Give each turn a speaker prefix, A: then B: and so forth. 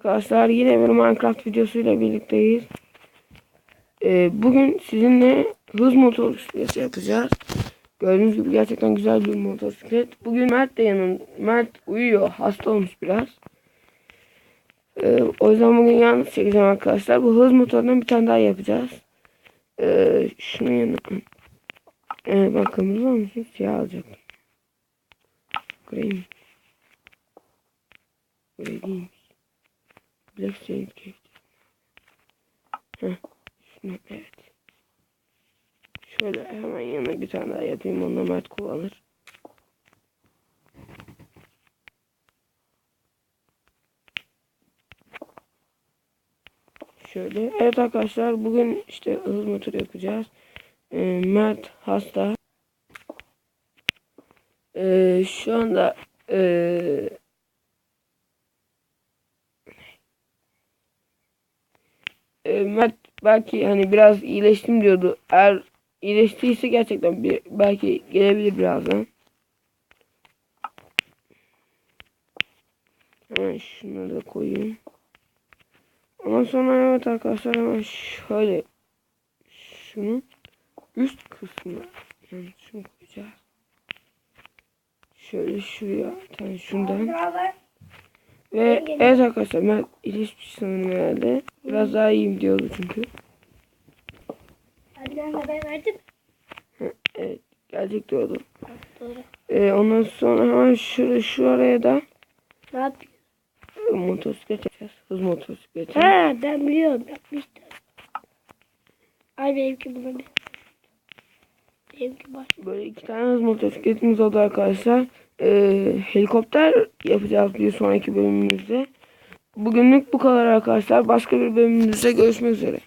A: Arkadaşlar yine bir Minecraft videosuyla birlikteyiz. Ee, bugün sizinle hız motosikleti yapacağız. Gördüğünüz gibi gerçekten güzel bir motosiklet. Bugün Mert de yanım. Mert uyuyor. Hasta olmuş biraz. Ee, o yüzden bugün yalnız çekeceğim arkadaşlar. Bu hız motorundan bir tane daha yapacağız. Ee, şunu yanına. Ee, ben kırmızı olmuşum. Siyah alacaktım. Gri mi? Black Saint Cave. Evet. Şöyle hemen yanına bir tane daha yapayım. Onunla Mert kullanır. Şöyle. Evet arkadaşlar bugün işte hız motoru yapacağız. Ee, Mert hasta. Ee, şu anda ee, e, Mert belki hani biraz iyileştim diyordu. Eğer iyileştiyse gerçekten bir belki gelebilir birazdan. Hemen şunları da koyayım. Ondan sonra evet arkadaşlar hemen şöyle şunun üst kısmına yani şunu koyacağız. Şöyle şuraya tane şundan. Ve evet arkadaşlar ben iyileşmiş sanırım herhalde. Biraz daha iyiyim diyordu çünkü.
B: Annem haber verdi mi?
A: Evet gelecek diyordu.
B: Doğru.
A: Ee, ondan sonra hemen şuraya şu araya da
B: Ne yapıyor?
A: e, motosiklet yapacağız. Hız motosikleti.
B: Ha ben biliyorum yapmıştım. Ay benimki buna bir. Benimki baş.
A: Böyle iki tane hız motosikletimiz oldu arkadaşlar. Ee, helikopter yapacağız bir sonraki bölümümüzde. Bugünlük bu kadar arkadaşlar. Başka bir bölümümüzde görüşmek üzere.